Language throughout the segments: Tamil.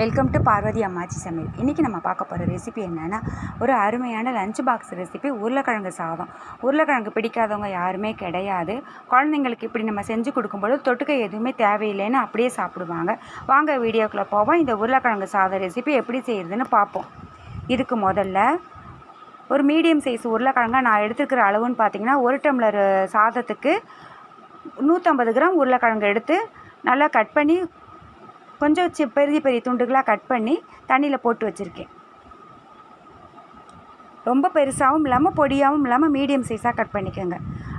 வெல்கம் டு பார்வதி அம்மாச்சி சமையல். இன்றைக்கி நம்ம பார்க்க போகிற ரெசிபி என்னென்னா ஒரு அருமையான லஞ்ச் பாக்ஸ் ரெசிபி உருளைக்கிழங்கு சாதம். உருளைக்கிழங்கு பிடிக்காதவங்க யாருமே கிடையாது. குழந்தைங்களுக்கு இப்படி நம்ம செஞ்சு கொடுக்கும்போது தொட்டுக்க எதுவுமே தேவையில்லைன்னு அப்படியே சாப்பிடுவாங்க. வாங்க வீடியோக்குள்ளே போவோம். இந்த உருளைக்கிழங்கு சாதம் ரெசிபி எப்படி செய்கிறதுன்னு பார்ப்போம். இதுக்கு முதல்ல ஒரு மீடியம் சைஸ் உருளைக்கிழங்கா நான் எடுத்துருக்கிற அளவுன்னு பார்த்தீங்கன்னா ஒரு டம்ளர் சாதத்துக்கு நூற்றம்பது கிராம் உருளைக்கிழங்கு எடுத்து நல்லா கட் பண்ணி கொஞ்சம் சி பெரிய பெரிய துண்டுகளாக கட் பண்ணி தண்ணியில் போட்டு வச்சுருக்கேன். ரொம்ப பெருசாகவும் இல்லாமல் பொடியாகவும் இல்லாமல் மீடியம் சைஸாக கட் பண்ணிக்கோங்க.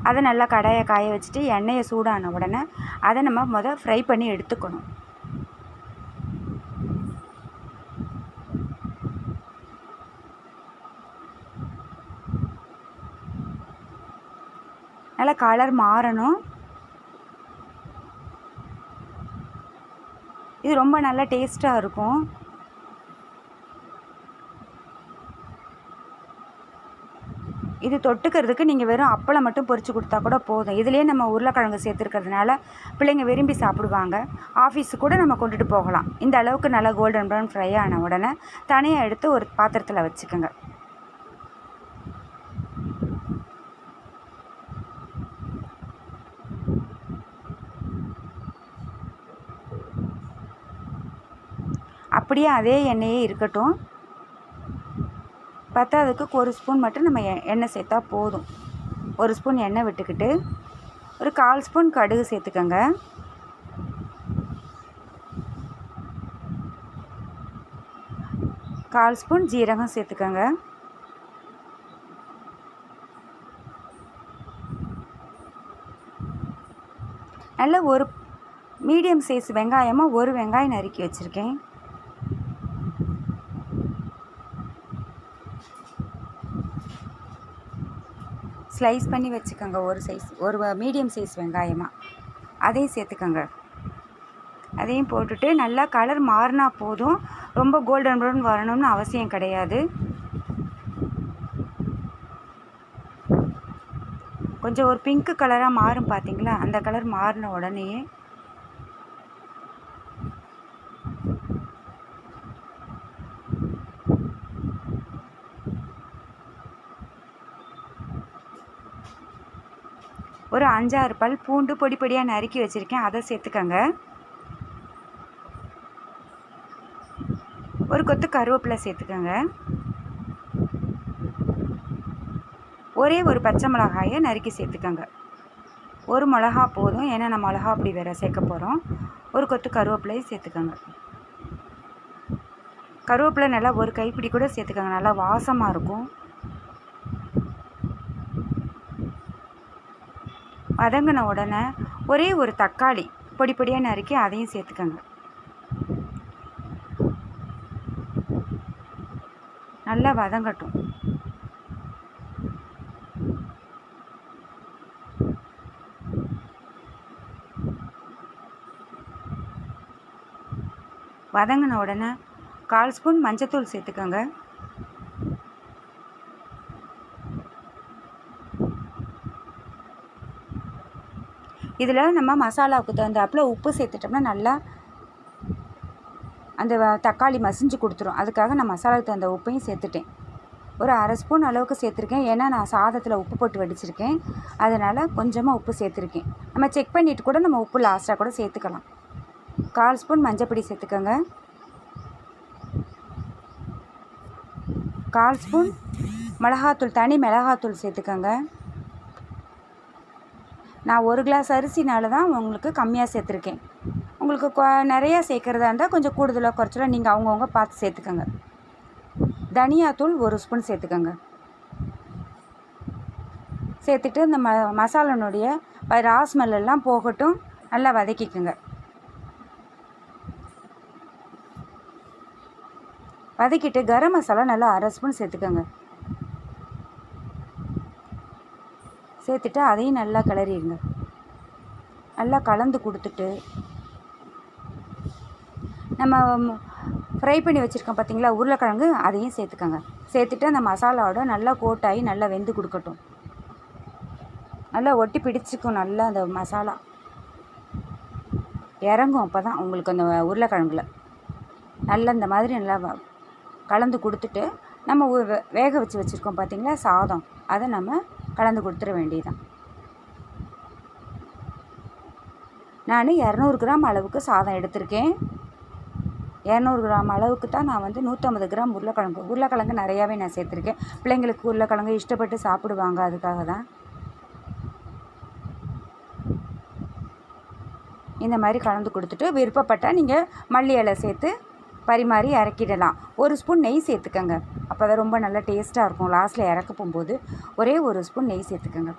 அதை நல்லா கடாயை காய வச்சுட்டு எண்ணெயை சூடான உடனே அதை நம்ம முதல் ஃப்ரை பண்ணி எடுத்துக்கணும். நல்லா கலர் மாறணும். இது ரொம்ப நல்லா டேஸ்ட்டாக இருக்கும். இது தொட்டுக்கிறதுக்கு நீங்கள் வெறும் அப்பளம் மட்டும் பொரிச்சு கொடுத்தா கூட போதும். இதுலேயே நம்ம உருளைக்கிழங்கு சேர்த்துருக்கிறதுனால பிள்ளைங்க விரும்பி சாப்பிடுவாங்க. ஆஃபீஸுக்கு கூட நம்ம கொண்டுட்டு போகலாம். இந்த அளவுக்கு நல்லா கோல்டன் ப்ரௌன் ஃப்ரை ஆன உடனே தனியாக எடுத்து ஒரு பாத்திரத்தில் வச்சுக்கோங்க. அப்படியே அதே எண்ணெயே இருக்கட்டும். பத்தாததுக்கு ஒரு ஸ்பூன் மட்டும் நம்ம எண்ணெய் சேர்த்தா போதும். ஒரு ஸ்பூன் எண்ணெய் விட்டுக்கிட்டு ஒரு கால் ஸ்பூன் கடுகு சேர்த்துக்கோங்க. கால் ஸ்பூன் ஜீரகம் சேர்த்துக்கோங்க. நல்ல ஒரு மீடியம் சைஸ் வெங்காயமாக ஒரு வெங்காயம் நறுக்கி வச்சுருக்கேன். ஸ்லைஸ் பண்ணி வச்சுக்கோங்க. ஒரு சைஸ் ஒரு மீடியம் சைஸ் வெங்காயமாக அதையும் சேர்த்துக்கோங்க. அதையும் போட்டுட்டு நல்லா கலர் மாறினா போதும். ரொம்ப கோல்டன் ப்ரௌன் வரணும்னு அவசியம் கிடையாது. கொஞ்சம் ஒரு பிங்க் கலராக மாறும் பார்த்தீங்களா அந்த கலர் மாறின உடனே ஒரு அஞ்சாறு பல் பூண்டு பொடி பொடியாக நறுக்கி வச்சுருக்கேன். அதை சேர்த்துக்கோங்க. ஒரு கொத்து கருவேப்பிலை சேர்த்துக்கோங்க. ஒரே ஒரு பச்சை மிளகாயை நறுக்கி சேர்த்துக்கோங்க. ஒரு மிளகா போதும். ஏன்னா நம்ம மிளகா அப்படி வேறு சேர்க்க போகிறோம் ஒரு கொத்து கருவேப்பிலையும் சேர்த்துக்கோங்க. கருவேப்பிலை நல்லா ஒரு கைப்பிடி கூட சேர்த்துக்கோங்க. நல்லா வாசமாக இருக்கும். வதங்கின உடனே ஒரே ஒரு தக்காளி பொடி பொடியாக நறுக்கி அதையும் சேர்த்துக்கோங்க. நல்லா வதங்கட்டும். வதங்கின உடனே கால் ஸ்பூன் மஞ்சத்தூள் சேர்த்துக்கோங்க. இதில் நம்ம மசாலாவுக்கு தகுந்தாப்புல உப்பு சேர்த்துட்டோம்னா நல்லா அந்த வ- தக்காளி மசிஞ்சு கொடுத்துரும். அதுக்காக நான் மசாலாவுக்கு தகுந்த உப்பையும் சேர்த்துட்டேன். ஒரு அரை ஸ்பூன் அளவுக்கு சேர்த்துருக்கேன். ஏன்னா நான் சாதத்தில் உப்பு போட்டு வடிச்சிருக்கேன். அதனால் கொஞ்சமாக உப்பு சேர்த்துருக்கேன். நம்ம செக் பண்ணிவிட்டு கூட நம்ம உப்பு லாஸ்ட்டாக கூட சேர்த்துக்கலாம். கால் ஸ்பூன் மஞ்சப்பொடி சேர்த்துக்கோங்க. கால் ஸ்பூன் மிளகாத்தூள் தனி மிளகாத்தூள் சேர்த்துக்கோங்க. நான் ஒரு கிளாஸ் அரிசினால தான் உங்களுக்கு கம்மியாக சேர்த்துருக்கேன். உங்களுக்கு கொ- நிறையா சேர்க்குறதா இருந்தால் கொஞ்சம் கூடுதலாக குறைச்சலாக நீங்கள் அவங்கவுங்க பார்த்து சேர்த்துக்கோங்க. தனியாத்தூள் ஒரு ஸ்பூன் சேர்த்துக்கோங்க. சேர்த்துட்டு இந்த ம மசாலானுடைய ப- ரா போகட்டும் நல்லா வதக்கிக்கோங்க. வதக்கிட்டு கரம் மசாலா நல்லா அரை ஸ்பூன் சேர்த்துக்கோங்க. சேர்த்துட்டு அதையும் நல்லா கிளறிடுங்க. நல்லா கலந்து கொடுத்துட்டு நம்ம ஃப்ரை பண்ணி வச்சுருக்கோம் பார்த்தீங்களா உருளைக்கிழங்கு அதையும் சேர்த்துக்கோங்க. சேர்த்துட்டு அந்த மசாலாவோட நல்லா கோட்டாகி நல்லா வெந்து கொடுக்கட்டும். நல்லா ஒட்டி பிடிச்சிக்கும் நல்லா அந்த மசாலா. இறங்கும் அப்போ தான் உங்களுக்கு அந்த உருளைக்கிழங்குல. நல்லா இந்த மாதிரி நல்லா கலந்து கொடுத்துட்டு நம்ம வே- வேக வச்சு வச்சுருக்கோம் பார்த்தீங்களா சாதம். அதை நம்ம கலந்து கொடுத்துட வேண்டியதுதான். நான் இரநூறு கிராம் அளவுக்கு சாதம் எடுத்திருக்கேன். இரநூறு கிராம் அளவுக்கு தான் நான் வந்து நூற்றம்பது கிராம் உருளைக்கிழங்கு. உருளைக்கிழங்கு நிறையாவே நான் சேர்த்துருக்கேன். பிள்ளைங்களுக்கு உருளைக்கிழங்கு இஷ்டப்பட்டு சாப்பிடுவாங்க அதுக்காக தான் இந்த மாதிரி கலந்து கொடுத்துட்டு விருப்பப்பட்டால் நீங்கள் மல்லி இலை சேர்த்து பரிமாறி இறக்கிடலாம். ஒரு ஸ்பூன் நெய் சேர்த்துக்கங்க. அப்போ தான் ரொம்ப நல்லா டேஸ்ட்டாக இருக்கும். லாஸ்ட்டில் இறக்க போகும்போது ஒரே ஒரு ஸ்பூன் நெய் சேர்த்துக்கோங்க.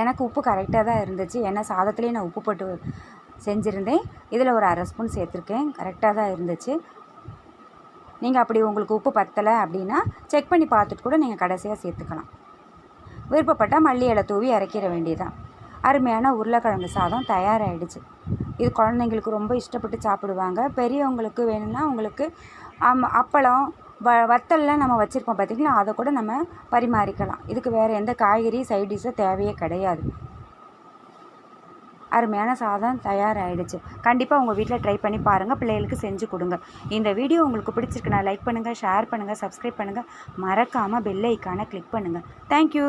எனக்கு உப்பு கரெக்டாக தான் இருந்துச்சு. ஏன்னா சாதத்துலேயே நான் உப்பு போட்டு செஞ்சுருந்தேன். இதில் ஒரு அரை ஸ்பூன் சேர்த்துருக்கேன். கரெக்டாக தான் இருந்துச்சு. நீங்கள் அப்படி உங்களுக்கு உப்பு பத்தலை அப்படின்னா செக் பண்ணி பார்த்துட்டு கூட நீங்கள் கடைசியாக சேர்த்துக்கலாம். விருப்பப்பட்டால் மல்லி இலை தூவி இறக்கிற வேண்டியதான் அருமையான உருளைக்கிழங்கு சாதம் தயாராகிடுச்சு இது குழந்தைங்களுக்கு ரொம்ப இஷ்டப்பட்டு சாப்பிடுவாங்க. பெரியவங்களுக்கு வேணும்னா உங்களுக்கு அப்பளம் வ வத்தல்லாம் நம்ம வச்சுருப்போம் பார்த்திங்களா அதை கூட நம்ம பரிமாறிக்கலாம். இதுக்கு வேறு எந்த காய்கறி சைடிஷும் தேவையே கிடையாது. அருமையான சாதம் தயாராகிடுச்சு கண்டிப்பாக உங்கள் வீட்டில் ட்ரை பண்ணி பாருங்கள் பிள்ளைகளுக்கு செஞ்சு கொடுங்க. இந்த வீடியோ உங்களுக்கு பிடிச்சிருக்குன்னா லைக் பண்ணுங்கள் ஷேர் பண்ணுங்கள் சப்ஸ்கிரைப் பண்ணுங்கள் மறக்காமல் பெல் ஐக்கானை கிளிக் பண்ணுங்கள் தேங்க்யூ